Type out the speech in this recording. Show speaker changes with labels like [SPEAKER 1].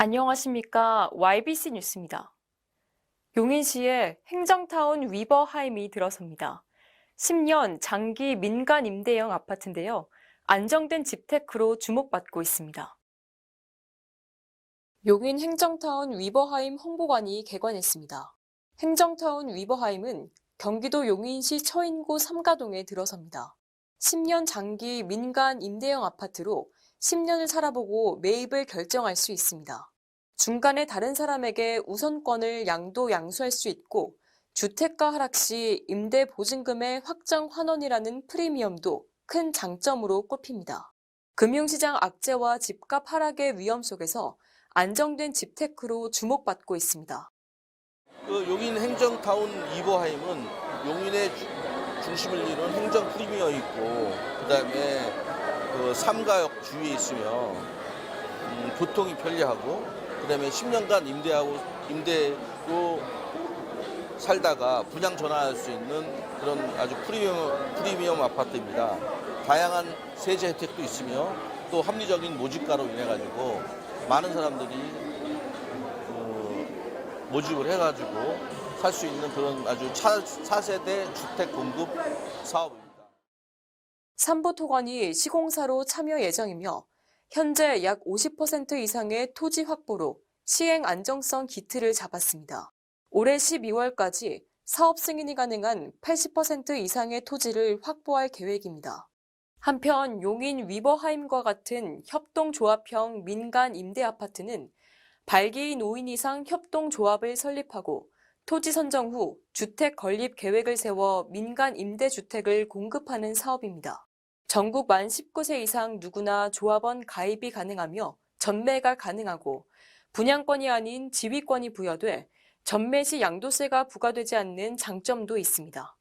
[SPEAKER 1] 안녕하십니까. YBC 뉴스입니다. 용인시에 행정타운 위버하임이 들어섭니다. 10년 장기 민간 임대형 아파트인데요. 안정된 집테크로 주목받고 있습니다. 용인 행정타운 위버하임 홍보관이 개관했습니다. 행정타운 위버하임은 경기도 용인시 처인구 3가동에 들어섭니다. 10년 장기 민간 임대형 아파트로 10년을 살아보고 매입을 결정할 수 있습니다. 중간에 다른 사람에게 우선권을 양도 양수할 수 있고 주택가 하락 시 임대 보증금의 확정 환원이라는 프리미엄도 큰 장점으로 꼽힙니다. 금융시장 악재와 집값 하락의 위험 속에서 안정된 집테크로 주목받고 있습니다.
[SPEAKER 2] 그 용인 행정타운 이버하임은 용인의 주- 중심을 이룬 행정 프리미어 있고 그다음에 그 삼가역 주위에 있으며 음, 교통이 편리하고 그다음에 10년간 임대하고 임대로 살다가 분양 전환할 수 있는 그런 아주 프리미엄, 프리미엄 아파트입니다. 다양한 세제 혜택도 있으며 또 합리적인 모집가로 인해 가지고 많은 사람들이 그 모집을 해가지고 살 수 있는 그런 아주 차, 4세대 주택 공급 사업입니다.
[SPEAKER 1] 삼보토관이 시공사로 참여 예정이며 현재 약 50% 이상의 토지 확보로 시행 안정성 기틀을 잡았습니다. 올해 12월까지 사업 승인이 가능한 80% 이상의 토지를 확보할 계획입니다. 한편 용인 위버하임과 같은 협동조합형 민간 임대 아파트는 발기인 5인 이상 협동조합을 설립하고 토지 선정 후 주택 건립 계획을 세워 민간 임대주택을 공급하는 사업입니다. 전국 만 19세 이상 누구나 조합원 가입이 가능하며 전매가 가능하고 분양권이 아닌 지위권이 부여돼 전매 시 양도세가 부과되지 않는 장점도 있습니다.